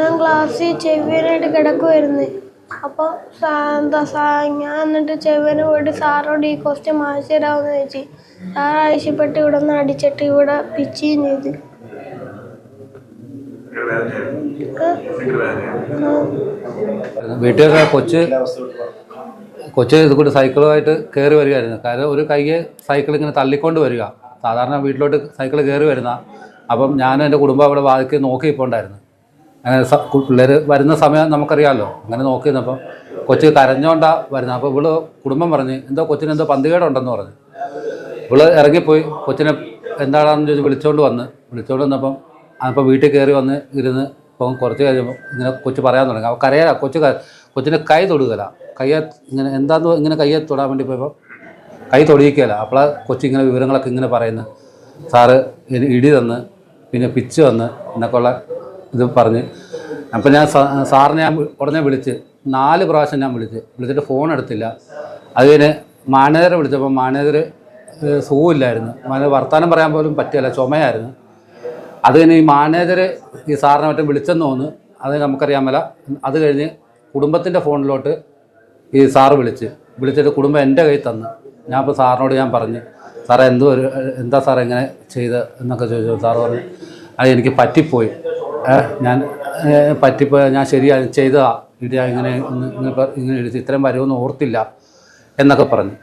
ഞാൻ ക്ലാസ്സിൽ ചെവ്വേനായിട്ട് കിടക്കുമായിരുന്നു അപ്പോൾ എന്താ സാ ഞാൻ എന്നിട്ട് ചെവ്വന് പോയിട്ട് സാറോട് ഈ ക്വസ്റ്റ്യൻ മാറ്റി തരാമെന്ന് ചോദിച്ചു. സാർ ആവശ്യപ്പെട്ട് ഇവിടെ നിന്ന് അടിച്ചിട്ട് ഇവിടെ പിച്ചുകയും ചെയ്തു. വീട്ടുകാർ കൊച്ച് കൊച്ച് ഇത് കൂടി സൈക്കിളുമായിട്ട് കയറി വരികയായിരുന്നു. കാര്യം ഒരു കൈയെ സൈക്കിൾ ഇങ്ങനെ തള്ളിക്കൊണ്ട് വരിക. സാധാരണ വീട്ടിലോട്ട് സൈക്കിൾ കയറി വരുന്ന അപ്പം ഞാൻ എന്റെ കുടുംബം അവിടെ വാതിക്ക് നോക്കി ഇപ്പോൾ ഉണ്ടായിരുന്നു അങ്ങനെ പിള്ളേർ വരുന്ന സമയം നമുക്കറിയാമല്ലോ അങ്ങനെ നോക്കിയിരുന്നപ്പോൾ കൊച്ചു കൊച്ച് കരഞ്ഞോണ്ടാ വരുന്നത് അപ്പോൾ ഇവൾ കുടുംബം പറഞ്ഞ് എന്തോ കൊച്ചിന് എന്തോ പന്തികേടുണ്ടെന്ന് പറഞ്ഞു. ഇവൾ ഇറങ്ങിപ്പോയി. കൊച്ചിനെ എന്താണെന്ന് ചോദിച്ച് വിളിച്ചോണ്ട് വന്ന്. വിളിച്ചോണ്ട് വന്നപ്പം അപ്പോൾ വീട്ടിൽ കയറി വന്ന് ഇരുന്ന് ഇപ്പം കുറച്ച് കഴിയുമ്പോൾ ഇങ്ങനെ കൊച്ചു പറയാൻ തുടങ്ങി. അപ്പോൾ കരയാ. കൊച്ചു കൊച്ചിന്റെ കൈ തൊടുകല. കയ്യെ ഇങ്ങനെ എന്താന്ന് ഇങ്ങനെ കയ്യെ തൊടാൻ വേണ്ടി പോയപ്പോൾ കൈ തൊടിയിക്കല. അപ്പോളാ കൊച്ചിങ്ങനെ വിവരങ്ങളൊക്കെ ഇങ്ങനെ പറയുന്നു. സാറ് ഇടി തന്ന് പിന്നെ പിച്ച് വന്ന് എന്നൊക്കെയുള്ള ഇത് പറഞ്ഞ് അപ്പം ഞാൻ സാറിനെ ഞാൻ ഉടനെ വിളിച്ച് നാല് പ്രാവശ്യം ഞാൻ വിളിച്ച് വിളിച്ചിട്ട് ഫോൺ എടുത്തില്ല. അത് കഴിഞ്ഞ് മാനേജറെ വിളിച്ചപ്പോൾ മാനേജർ സുഖമില്ലായിരുന്നു. മാനേജർ വർത്തമാനം പറയാൻ പോലും പറ്റില്ല ചുമയായിരുന്നു. അത് കഴിഞ്ഞ് ഈ മാനേജർ ഈ സാറിനെ മറ്റും വിളിച്ചെന്ന് തോന്നുന്നു. അത് നമുക്കറിയാൻ മേല. അത് കഴിഞ്ഞ് കുടുംബത്തിന്റെ ഫോണിലോട്ട് ഈ സാറ് വിളിച്ച് വിളിച്ചിട്ട് കുടുംബം എന്റെ കയ്യിൽ തന്നു. ഞാൻ ഇപ്പോൾ സാറിനോട് ഞാൻ പറഞ്ഞു സാറേ എന്തോ ഒരു എന്താ സാറേ ഇങ്ങനെ ചെയ്ത്? എന്നൊക്കെ ചോദിച്ചു. സാറ് പറഞ്ഞു അത് എനിക്ക് പറ്റിപ്പോയി. ഞാൻ ഏ, പറ്റിപ്പോയി ഞാൻ ശരിയാണ് ചെയ്തതാ. ഇടി ഇങ്ങനെ ഇങ്ങനെ എഴുതി ഇത്രയും വരുമെന്ന് ഓർത്തില്ല എന്നൊക്കെ പറഞ്ഞു.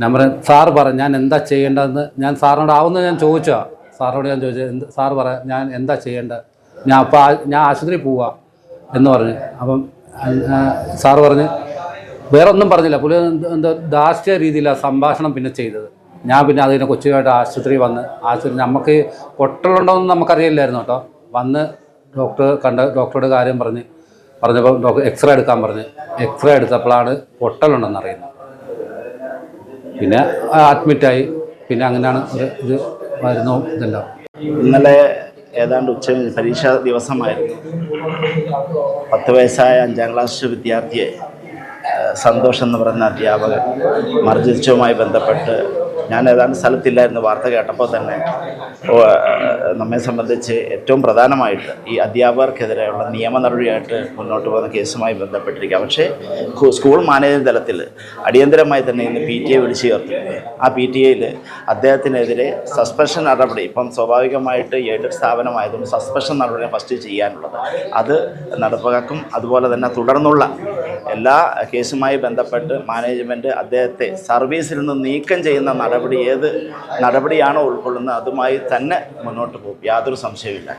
ഞാൻ പറഞ്ഞു സാറ് പറഞ്ഞു ഞാൻ എന്താ ചെയ്യേണ്ടതെന്ന് ഞാൻ സാറിനോട് ആവുന്ന ഞാൻ ചോദിച്ചാ സാറിനോട് ഞാൻ ചോദിച്ചത് എന്ത് സാറ് പറ ഞാൻ എന്താ ചെയ്യേണ്ടത്? ഞാൻ അപ്പോൾ ഞാൻ ആശുപത്രി പോവാ എന്ന് പറഞ്ഞു. അപ്പം സാർ പറഞ്ഞ് വേറെ ഒന്നും പറഞ്ഞില്ല. പുള്ളി എന്തോ എന്താ ധാർഷ്ട്യ രീതിയിലാണ് സംഭാഷണം പിന്നെ ചെയ്തത്. ഞാൻ പിന്നെ അതിനെ കൊച്ചുമായിട്ട് ആശുപത്രി വന്ന് ആശുപത്രി നമുക്ക് പൊട്ടലുണ്ടോയെന്ന് നമുക്കറിയില്ലായിരുന്നു കേട്ടോ. വന്ന് ഡോക്ടർ കണ്ട ഡോക്ടറുടെ കാര്യം പറഞ്ഞ് പറഞ്ഞപ്പോൾ ഡോക്ടർ എക്സ്റേ എടുക്കാൻ പറഞ്ഞ്. എക്സ്റേ എടുത്തപ്പോഴാണ് പൊട്ടലുണ്ടെന്ന് അറിയുന്നത് പിന്നെ അഡ്മിറ്റായി. പിന്നെ അങ്ങനെയാണ് ഒരു ഇത് മരുന്നും ഇതെല്ലാം. ഇന്നലെ ഏതാണ്ട് ഉച്ച പരീക്ഷാ ദിവസമായിരുന്നു. പത്ത് വയസ്സായ അഞ്ചാം ക്ലാസ് വിദ്യാർത്ഥിയെ സന്തോഷം എന്ന് പറയുന്ന അധ്യാപകൻ മർജിച്ചവുമായി ബന്ധപ്പെട്ട് ഞാൻ ഏതാണ്ട് സ്ഥലത്തില്ലായിരുന്നു വാർത്ത കേട്ടപ്പോൾ തന്നെ. നമ്മെ സംബന്ധിച്ച് ഏറ്റവും പ്രധാനമായിട്ട് ഈ അധ്യാപകർക്കെതിരെയുള്ള നിയമ നടപടിയായിട്ട് മുന്നോട്ട് പോകുന്ന കേസുമായി ബന്ധപ്പെട്ടിരിക്കുക. പക്ഷേ സ്കൂൾ മാനേജ്മെന്റ് തലത്തിൽ അടിയന്തരമായി തന്നെ ഇന്ന് പി ടി എ വിളിച്ചു ചേർത്തു ആ പി ടി എയിൽ അദ്ദേഹത്തിനെതിരെ സസ്പെൻഷൻ നടപടി ഇപ്പം സ്വാഭാവികമായിട്ട് എയ്ഡഡ് സ്ഥാപനമായതുകൊണ്ട് സസ്പെൻഷൻ നടപടി ഫസ്റ്റ് ചെയ്യാനുള്ളത്. അത് നടപ്പാക്കും അതുപോലെ തന്നെ തുടർന്നുള്ള എല്ലാ കേസുമായി ബന്ധപ്പെട്ട് മാനേജ്മെന്റ് അദ്ദേഹത്തെ സർവീസിൽ നിന്ന് നീക്കം ചെയ്യുന്ന നടപടി ഏത് നടപടിയാണോ ഉൾക്കൊള്ളുന്നത് അതുമായി തന്നെ മുന്നോട്ട് പോകും. യാതൊരു സംശയവുമില്ല.